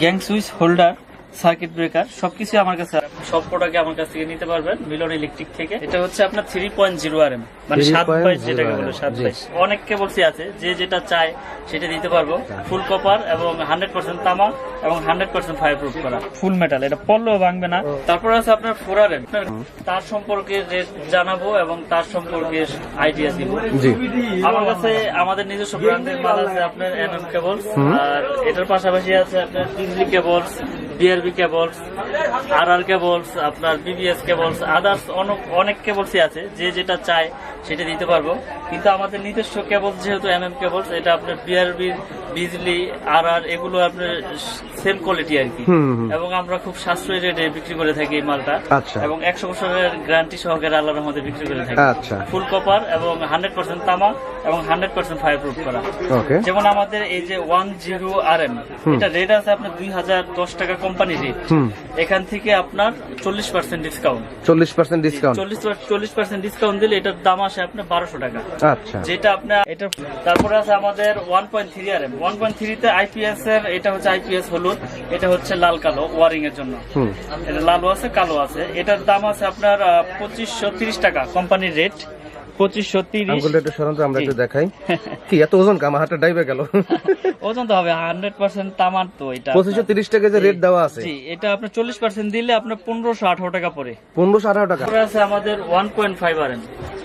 Gang switch holder circuit breaker সবকিছু আমার কাছে সব প্রোডাক্ট আমার কাছ থেকে নিতে পারবেন মিলন ইলেকট্রিক থেকে। এটা হচ্ছে আপনার three point zero R M মানে সাত 3.0 বাইশ যেটাকে বলে সাত। বাইশ অনেক কেবলসই আছে যে যেটা চায় সেটা দিতে পারব। ফুল কপার এবং হান্ড্রেড পার্সেন্ট তামা এবং হান্ড্রেড পার্সেন্ট ফায়ার প্রুফ করা। ফুল মেটাল এটা পড়লেও ভাঙবে না। তারপর আছে আপনার ফোর আর এম তার সম্পর্কে রেট জানাব এবং তার সম্পর্কে আইডিয়া দিব। আমার কাছে আমাদের নিজস্ব ব্র্যান্ডের মাল আছে আপনার এনএম কেবলস আর এটার পাশাপাশি আছে আপনার বিজলি কেবলস বিআরবি কেবলস আর আর কেবলস আপনার বিবিএস কেবলস আদার্স অনেক অনেক কেবলসই আছে যে যেটা চায় সেটা দিতে পারব। কিন্তু আমাদের নিজস্ব কেবলস যেহেতু এমএম কেবলস এটা আপনার বিআরবি বিজলি আর আর এগুলো আপনার সেম কোয়ালিটি আর কি। এবং আমরা খুব সাশ্রয়ী রেটে বিক্রি করে থাকি এই মালটা। আচ্ছা। এবং একশো বছরের গ্যারান্টি সহকারে আল্লাহর মধ্যে বিক্রি করে থাকি। আচ্ছা। ফুল কপার এবং হান্ড্রেড পার্সেন্ট তামা এবং হান্ড্রেড পার্সেন্ট ফায়ার প্রুফ করা যেমন আমাদের এই যে ওয়ান জিরো আর এম এটা রেট আছে আপনার দুই হাজার দশ টাকা কোম্পানি রেট এখান থেকে আপনার চল্লিশ পার্সেন্ট ডিসকাউন্ট চল্লিশ পার্সেন্ট ডিসকাউন্ট চল্লিশ চল্লিশ পার্সেন্ট ডিসকাউন্ট দিলে এটার দাম আসে আপনার বারোশো টাকা। আচ্ছা। যেটা আপনার এটা তারপরে আছে আমাদের one point three R M one point থ্রিতে আইপিএস এর এটা হচ্ছে আইপিএস হলুদ এটা হচ্ছে লাল কালো ওয়ারিং এর জন্য। এটা লালও আছে কালো আছে। এটার দাম আছে আপনার পঁচিশশো তিরিশ টাকা কোম্পানির রেট পঁচিশশো তিরিশ আঙ্গুলটা একটু আমরা একটু দেখাই। কি এত ওজন কামা ডাইবে গেল? ওজন তো হবে হান্ড্রেড পার্সেন্ট তামার তো এটা। পঁচিশশো তিরিশ টাকা যে রেট দেওয়া আছে। এটা আপনার চল্লিশ পার্সেন্ট দিলে আপনার পনেরোশো আঠারো টাকা পড়ে। পনেরোশো আঠারো টাকা। আছে আমাদের one point five R M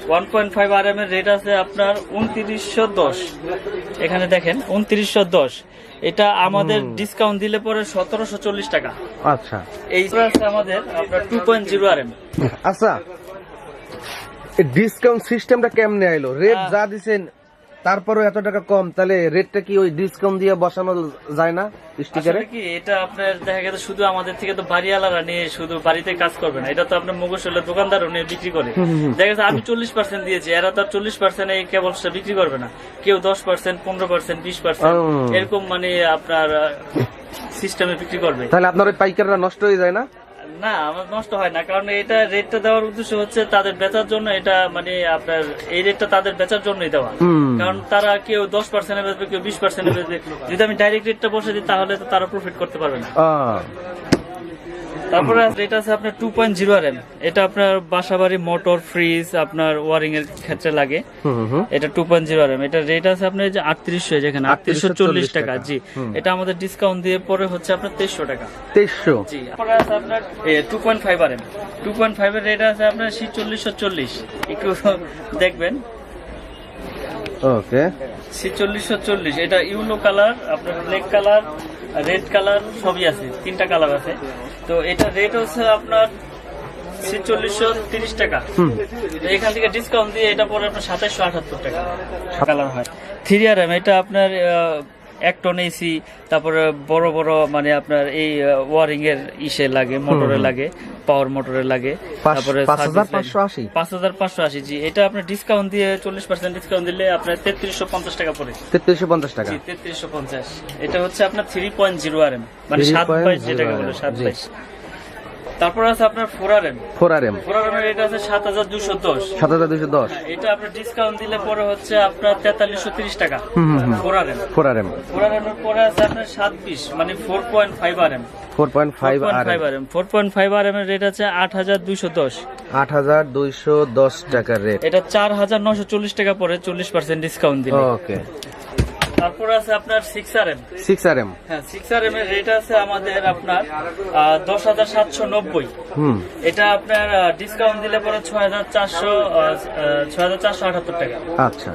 one point five R M এর রেট আছে আপনার উনত্রিশশো দশ। এখানে দেখেন উনত্রিশশো দশ। এটা আমাদের ডিসকাউন্ট দিলে পরে সতেরোশো চল্লিশ টাকা। আচ্ছা। এই আছে আমাদের আপনার two point zero R M আচ্ছা। ডিসকাউন্ট সিস্টেমটা কেমনে আইলো? রেট যা দিছেন তারপরও এত টাকা কম তাহলে রেটটা কি ওই ডিসকাউন্ট দিয়ে বসানো যায় না স্টিকারে কি এটা আপনার দেখা গেছে শুধু আমাদের থেকে তো বাড়িওয়ালারা নিয়ে শুধু বাড়িতে কাজ করবে না এটা তো আপনার মুগোশলের দোকানদারও নিয়ে বিক্রি করে। দেখা গেছে আমি চল্লিশ পার্সেন্ট দিয়েছি এরা তো চল্লিশ পার্সেন্ট এই কেবলসটা বিক্রি করবে না। কেউ দশ পার্সেন্ট পনেরো পার্সেন্ট বিশ পার্সেন্ট এরকম মানে আপনার সিস্টেমে বিক্রি করবে। তাহলে আপনার ওই পাইকাররা নষ্ট হয়ে যায় না? না আমার নষ্ট হয় না। কারণ এটা রেটটা দেওয়ার উদ্দেশ্য হচ্ছে তাদের বেচার জন্য এটা মানে আপনার এই রেটটা তাদের বেচার জন্যই দেওয়া। কারণ তারা কেউ দশ পার্সেন্টে বেচবে কেউ বিশ পার্সেন্টে বেচবে। যদি আমি ডাইরেক্ট রেটটা বসে দিই তাহলে তো তারা প্রফিট করতে পারবে না। তারপরে এটা আছে আপনার two point zero R M এটা আপনার বাসাবাড়ি মোটর ফ্রিজ আপনার ওয়ারিং এর ক্ষেত্রে লাগে। এটা two point zero R M এটা রেট আছে আপনার যে আটত্রিশশো যেখানে আটত্রিশশো চল্লিশ টাকা। জি। এটা আমাদের ডিসকাউন্ট দিয়ে পরে হচ্ছে আপনার তেইশশো টাকা। তেইশশো? জি তারপরে আছে আপনার two point five R M two point five এর রেট আছে আপনার চল্লিশশো চল্লিশ। একটু দেখবেন। ওকে সি চল্লিশ এটা ইউলো কালার আপনার ব্ল্যাক কালার রেড কালার সবই আছে তিনটা কালার আছে। তো এটা রেট হচ্ছে আপনার ছেচল্লিশশো তিরিশ টাকা। এখান থেকে ডিসকাউন্ট দিয়ে এটা পরে আপনার সাতাশশো আটাত্তর টাকা। কালার হয়। থ্রি আর এম এটা আপনার এক টন এসি তারপরে বড় বড় মানে আপনার এই ওয়ারিং এর ইসে লাগে মোটরে লাগে পাওয়ার মোটরে লাগে তারপরে পাঁচ হাজার পাঁচশো আশি? জি। এটা আপনার ডিসকাউন্ট দিয়ে চল্লিশ পার্সেন্ট ডিসকাউন্ট দিলে আপনার তেত্রিশশো পঞ্চাশ টাকা পড়ে। তেত্রিশশো পঞ্চাশ টাকা। তেত্রিশশো পঞ্চাশ। এটা হচ্ছে আপনার three point zero R M মানে সাত বাইশ যেটাকে বলে সাত। বাইশ। তারপর আছে আপনার four R M four R M four R M rate আছে সাত হাজার দুশো দশ। সাত হাজার দুশো দশ। এটা আপনার ডিসকাউন্ট দিলে পরে হচ্ছে আপনার তেতাল্লিশশো তিরিশ টাকা। হুম, হুম, হুম। Four R M four R M four R M এর পরে আছে আপনার সাত বিশ মানে four point five R M four point five five R M four point five R M এর রেট আছে আট হাজার দুইশো দশ। আট হাজার দুইশো দশ টাকার রেট এটা চার হাজার নশো চল্লিশ টাকা পরে চল্লিশ পার্সেন্ট ডিসকাউন্ট দিলে। ওকে তারপর আছে আপনার six R M six R M হ্যাঁ সিক্স আর এম এর রেট আছে আমাদের আপনার দশ হাজার সাতশো নব্বই। এটা আপনার ডিসকাউন্ট দিলে পরে ছয় হাজার চারশো ছয় হাজার চারশো আটাত্তর টাকা। আচ্ছা।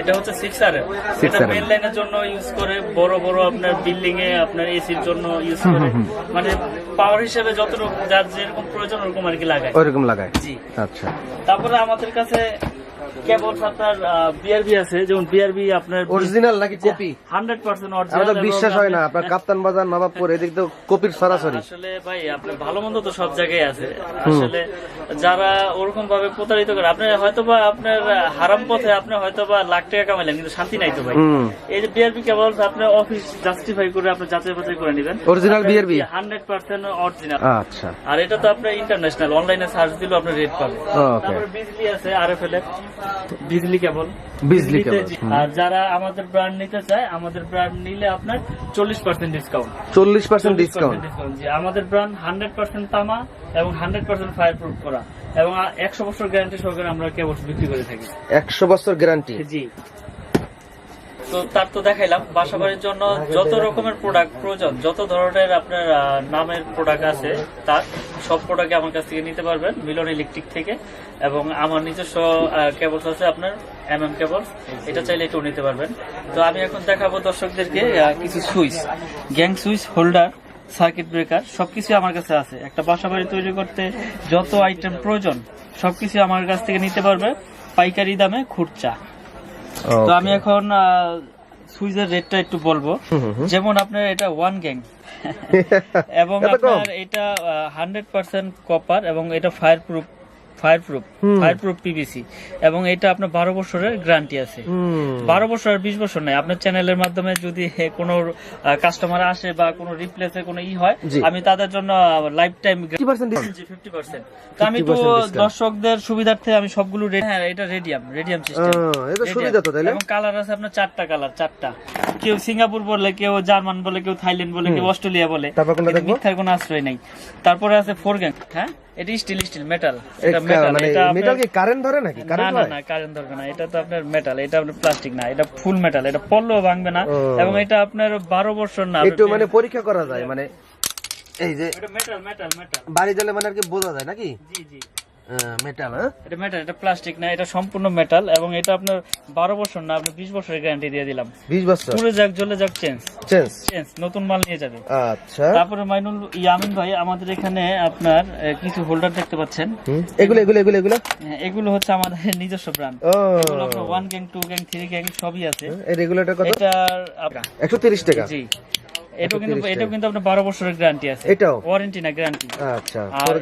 এটা হচ্ছে সিক্স আর Six এটা মেন লাইনের জন্য ইউজ করে বড় বড় আপনার বিল্ডিং এ আপনার এসির জন্য ইউজ করে। মানে পাওয়ার হিসেবে যতটুকু যার যেরকম প্রয়োজন ওরকম আর কি লাগায়। ওইরকম লাগায়। জি। আচ্ছা। তারপরে আমাদের কাছে কেবল আপনার বিআরবি আছে যেমন বিআরবি আপনার অরিজিনাল নাকি কপি আমাদের বিশ্বাস হয় না আপনার কাপ্তান বাজার নবাবপুর এদিক তো কপির সরাসরি। আসলে ভাই আপনার ভালো মন্দ তো সব জায়গায় আছে। আসলে যারা ওরকম ভাবে প্রতারিত করে আপনি হয়তো বা আপনার হারাম পথে আপনি হয়তো বা লাখ টাকা কামাইলেন কিন্তু শান্তি নাই তো ভাই। এই যে বিআরবি কেবল আপনার অফিস জাস্টিফাই করে আপনি যাচাই বাছাই করে নেবেন। BRB? হান্ড্রেড পার্সেন্ট অরিজিনাল আচ্ছা। আর এটা তো আপনার ইন্টারন্যাশনাল অনলাইনে সার্চ দিলেও আপনি রেট পাবেন. তারপরে বিজলি আছে আর এফ এল বিজলি কেবল। বিজলি কেবল, আর যারা আমাদের ব্র্যান্ড নিতে চায় আমাদের ব্র্যান্ড নিলে আপনার চল্লিশ পার্সেন্ট ডিসকাউন্ট চল্লিশ পার্সেন্ট ডিসকাউন্ট জি। আমাদের ব্র্যান্ড হান্ড্রেড পার্সেন্ট তামা এবং হান্ড্রেড পার্সেন্ট ফায়ার প্রুফ করা। এবং একশো বছর গ্যারান্টি সহকারে আমরা কেবল বিক্রি করে থাকি। একশো বছর গ্যারান্টি জি। তো তার তো দেখাইলাম বাসা বাড়ির জন্য যত রকমের প্রোডাক্ট প্রয়োজন যত ধরনের আপনার নামের প্রোডাক্ট আছে তার সব প্রোডাক্ট আমার কাছ থেকে নিতে পারবেন মিলন ইলেকট্রিক থেকে। এবং আমার নিজস্ব কেবলস আছে আপনার এম এম কেবলস এটা চাইলে একটু নিতে পারবেন। তো আমি এখন দেখাবো দর্শকদেরকে কিছু switch gang switch holder. Circuit breaker সবকিছু আমার কাছে আছে। একটা বাসা বাড়ি তৈরি করতে যত আইটেম প্রয়োজন সবকিছু আমার কাছ থেকে নিতে পারবে পাইকারি দামে খুচরা তো আমি এখন সুইজের রেটটা একটু বলব। যেমন আপনার এটা ওয়ান গ্যাং এবং আপনার এটা হান্ড্রেড পার্সেন্ট কপার এবং এটা ফায়ার প্রুফ পিভিসি এবং এটা আপনার বারো বছরের গ্যারান্টি আছে। বারো বছর আর বিশ বছর নয় আপনার চ্যানেলের মাধ্যমে যদি কোনো কাস্টমার আসে বা কোনো রিপ্লেসে কোনো ই হয় আমি তাদের জন্য লাইফ টাইম ফিফটি পার্সেন্ট তো আমি তো দর্শকদের সুবিধার্থে আমি সবগুলো হ্যাঁ এটা রেডিয়াম রেডিয়াম সিস্টেম? এবং কালার আছে আপনার চারটা কালার চারটা। কেউ সিঙ্গাপুর বলে কেউ জার্মান বলে কেউ থাইল্যান্ড বলে কেউ অস্ট্রেলিয়া বলে? মিথ্যার কোনো আশ্রয় নেই। তারপরে আছে ফোর গ্যাং হ্যাঁ এটা স্টিল স্টিল মেটাল এটা মেটাল মানে মেটাল কি কারেন্ট ধরে নাকি? কারেন্ট না না কারেন্ট ধরবে না। এটা তো আপনার মেটাল এটা আপনার প্লাস্টিক না এটা ফুল মেটাল এটা পড়লেও ভাঙবে না এবং এটা আপনার বারো বছর না একটু মানে পরীক্ষা করা যায় মানে এই যে মেটাল মেটাল মেটাল বাড়ি জ্বলে মানে আর কি বোঝা যায় নাকি? জি জি। মেটাল হ্যাঁ? এটা মেটাল এটা প্লাস্টিক না এটা সম্পূর্ণ মেটাল এবং এটা আপনার বারো বছর না আপনি বিশ বছরের গ্যারান্টি দিয়ে দিলাম। বিশ বছর? পুরো যাক জ্বলে যাক চেঞ্জ চেঞ্জ চেঞ্জ নতুন মাল নিয়ে যাবে। আচ্ছা। তারপরে মাইনুল ইয়ামিন ভাই আমাদের এখানে আপনার কিছু হোল্ডার দেখতে পাচ্ছেন। এগুলো এগুলো এগুলো এগুলো? হ্যাঁ, এগুলো হচ্ছে আমাদের নিজস্ব ব্র্যান্ড এগুলো আপনার one gang two gang three gang সবই আছে। এই রেগুলেটর কত? এটার একশো তিরিশ টাকা। জি। এটাও কিন্তু এটাও কিন্তু আপনার বারো বছরের গ্যারান্টি আছে। এটাও? ওয়ারেন্টি না গ্যারান্টি আচ্ছা আর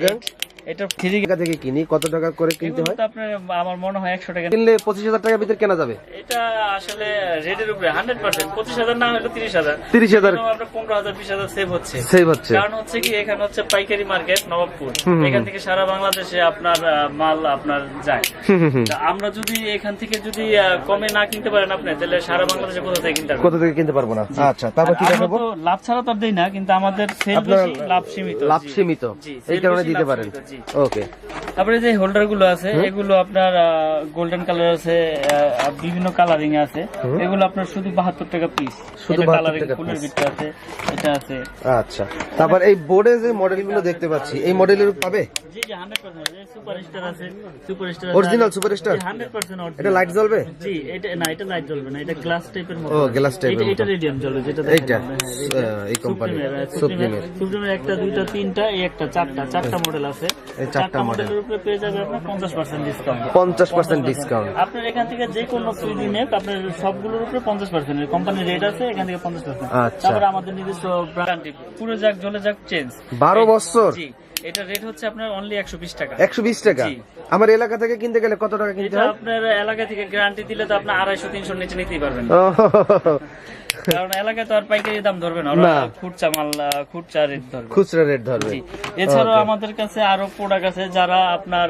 এটা থ্রি টাকা থেকে কিনি কত টাকা করে কিনতে হয়? আপনার আমার মনে হয় একশো টাকা। কিনলে পঁচিশ হাজার টাকার ভিতরে কেনা যাবে। এটা আসলে রেটের উপরে হান্ড্রেড পার্সেন্ট পঁচিশ হাজার না হলে তিরিশ হাজার। তিরিশ হাজার। আপনার পনেরো হাজার বিশ হাজার সেভ হচ্ছে। সেভ হচ্ছে। কারণ হচ্ছে কি এখানে হচ্ছে পাইকারি মার্কেট নবাবপুর। এখান থেকে সারা বাংলাদেশে আপনার মাল আপনার যায়। আমরা যদি এখান থেকে যদি কমে না কিনতে পারেন আপনি তাহলে সারা বাংলাদেশে কোথা থেকে কিনতে কোথা থেকে কিনতে পারব না? আচ্ছা তারপর কি লাভ ছাড়া তো দেই না কিন্তু আমাদের সেল বেশি লাভ সীমিত। লাভ সীমিত। এই কারণে দিতে পারেন। জি। ওকে তারপরে যে হোল্ডারগুলো আছে এগুলো আপনার গোল্ডেন কালার আছে বিভিন্ন কালারিং আছে। এগুলো আপনার শুধু বাহাত্তর টাকা পিস শুধু কালারিং ফুলের ভিতরে আছে এটা আছে। আচ্ছা। তারপর এই বোর্ডে যে মডেলগুলো দেখতে পাচ্ছি এই মডেলের পাবে? জি জি হান্ড্রেড পার্সেন্ট সুপার আছে super star Original Superstar? Hundred এটা লাইট জ্বলবে? জি এটা না এটা লাইট জ্বলবে না এটা গ্লাস টাইপের মতো ও, glass type এটা- এটা রেডিয়াম জ্বলবে যেটা এইটা, দেখালাম, এটা। এই কোম্পানি সুপ্রিমের, সুপ্রিমের সুপ্রিমের একটা দুইটা তিনটা এই একটা চারটা চারটা মডেল আছে। এই চারটা। মডেলের উপরে পেয়ে যাবে পঞ্চাশ পার্সেন্ট ডিসকাউন্ট পঞ্চাশ পার্সেন্ট ডিসকাউন্ট আপনার এখান থেকে যে কোনো সুইদি নেক আপনার সবগুলোর উপরে পঞ্চাশ পার্সেন্ট কোম্পানির রেট আছে এখান থেকে পঞ্চাশ পার্সেন্ট আচ্ছা। তারপরে আমাদের নিজস্ব ব্র্যান্ড পুরো যাক জ্বলে যাক চেঞ্জ বারো বছর। জি এটা রেট হচ্ছে আপনার অনলি একশো বিশ টাকা। একশো বিশ টাকা। জি। আমার এলাকা থেকে কিনতে গেলে কত টাকা কিনতে হয়? আপনার এলাকা থেকে গ্যারান্টি দিলে তো আপনার আড়াইশো তিনশো নিচে নিতেই পারবেন। কারণ এলাকায় তো আর পাইকারি দাম ধরবে না। খুচরা মাল খুচরা রেট ধরবে। খুচরা রেট ধরবে। এছাড়াও আমাদের কাছে আরও প্রোডাক্ট আছে যারা আপনার